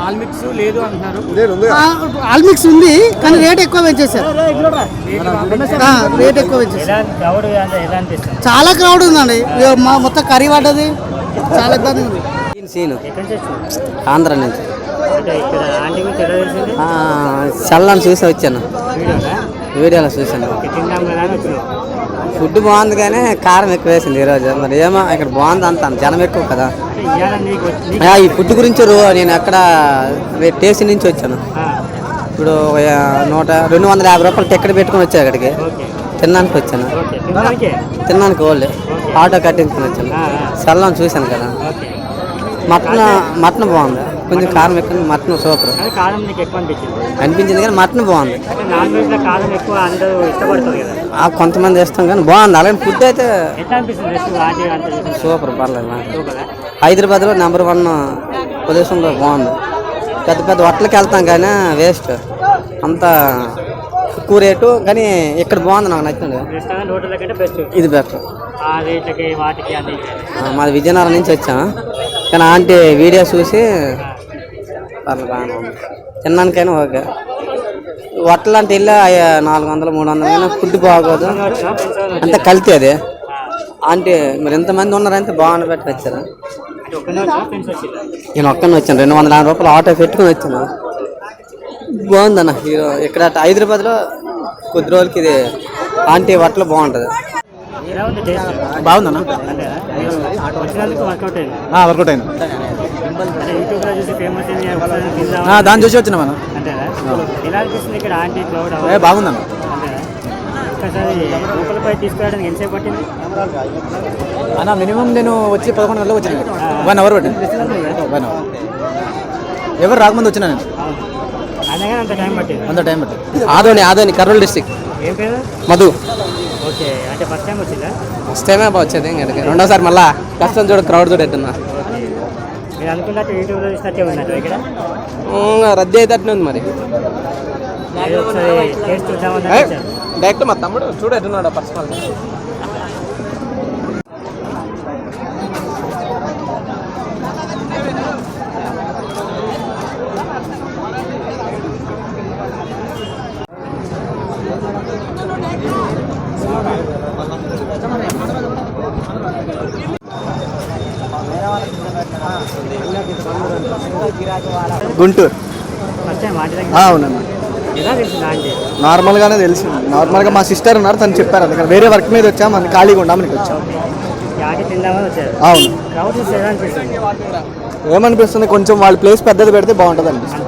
Paul mix లేదు అంటున్నారు all mix ఉంది కానీ రేట్ ఎక్కువ పెంచేశారు. రేట్ ఎక్కువ పెంచేశారు చాలా క్రౌడ్ ఉందండి. మా మొత్తం కర్రీ పడ్డది. చాలా ఇబ్బంది ఉంది. సీను? ఆంధ్ర నుంచి. చల్లని చూసి వచ్చాను. వీడియోలో చూశాను ఓకే, తిందాం కదా అని వచ్చినావు ఫుడ్ బాగుంది కానీ కారం ఎక్కువ వేసింది ఈరోజు మరి ఏమో ఇక్కడ బాగుంది అంత జనం ఎక్కువ కదా. ఈ ఫుడ్ గురించి రో- నేను ఎక్కడ టేస్ట్ నుంచి వచ్చాను. ఇప్పుడు నూట రెండు వందల యాభై రూపాయలు టికెట్ పెట్టుకొని వచ్చాను అక్కడికి. ఓకే. తినడానికి వచ్చాను. తినడానికి? వాళ్ళు ఆటో కట్టించుకొని వచ్చాను. చల్లని చూశాను కదా. మటన్ మటన్ బాగుంది. కొంచెం కారం ఎక్కువ మటన్ సూపర్. కానీ కారం నీకు ఎక్కువ అనిపించింది? అనిపించింది కానీ మటన్ బాగుంది. అంటే నాన్ వెజ్లో కారం ఎక్కువ అందరూ ఇష్టపడతారు కదా. ఆ కొంతమంది ఇష్టం కానీ బాగుంది. అలాగే ఫుడ్ అయితే ఎట్లా అనిపిస్తుంది సూపర్ పర్లేదు హైదరాబాద్లో నెంబర్ వన్ పొజిషన్లో బాగుంది. పెద్ద పెద్ద హోటల్కి వెళ్తాం కానీ వేస్ట్ అంత ఎక్కువ రేటు కానీ ఇక్కడ బాగుంది నాకు నచ్చింది. బెస్ట్. ఇది బెటర్ మాది విజయనగరం నుంచి వచ్చాము కానీ ఆంటీ వీడియో చూసి పర్లేదు బాగానే ఉంది. తినడానికైనా ఓకే. హోటల్ అంటే వెళ్ళి నాలుగు వందలు మూడు వందలు అయినా ఫుడ్ బాగోదు. అంత కల్తీ అది. ఆంటీ మరి ఎంతమంది ఉన్నారంటే బాగుండి పెట్టి వచ్చారు. అంటే నేను ఒక్కనే వచ్చాను. రెండు వందల యాభై రూపాయలు ఆటో పెట్టుకుని వచ్చాను. బాగుందన్న. హీరో ఇక్కడ హైదరాబాద్లో కొద్ది రోజులకి ఇది ఆంటీ హోటల్ బాగుంటుంది. బాగుందన్న. అంటే వర్కౌట్ అయింది. దాన్ని చూసి వచ్చినా మనం. ఎలా అనిపిస్తుంది ఇక్కడ ఆంటీ క్లౌడ్ ఏ బాగుందన్న. అన్న మినిమం నేను వచ్చి పదకొండు గంటలకు వచ్చిన వన్ అవర్ పట్టింది. వన్ అవర్ ఎవరు రాకముందు వచ్చినా నేను. అంత టైం పట్టింది? ఆదోని ఆదోని కర్నూలు డిస్టిక్. ఏం పేరు? మధు. ఓకే అంటే ఫస్ట్ టైం వచ్చిందా? ఫస్ట్ టైమే వచ్చేది ఇంకడికి రెండోసారి మళ్ళా కష్టం చూడ క్రౌడ్ ఓకే మీరు అనుకున్నట్టు యూట్యూబ్లో చూసినట్టే ఉన్నట్టు ఇక్కడ? రద్దీ అయితే ఉంది మరి. డైరెక్ట్ మా తమ్ముడు చూడట్టున్నాడు పర్సనల్ గుంటూరు. తెలిసింది ఆంటీ నార్మల్గానే తెలిసి నార్మల్గా మా సిస్టర్ ఉన్నారు తను చెప్పారు అందుకని వేరే వర్క్ మీద వచ్చాం అందుకు ఖాళీగా ఉండామని వచ్చాం ఈ ఆంటీ తిందామని వచ్చారు? అవును. ఏమనిపిస్తుంది? కొంచెం వాళ్ళ ప్లేస్ పెద్దది పెడితే బాగుంటుంది అనిపిస్తుంది.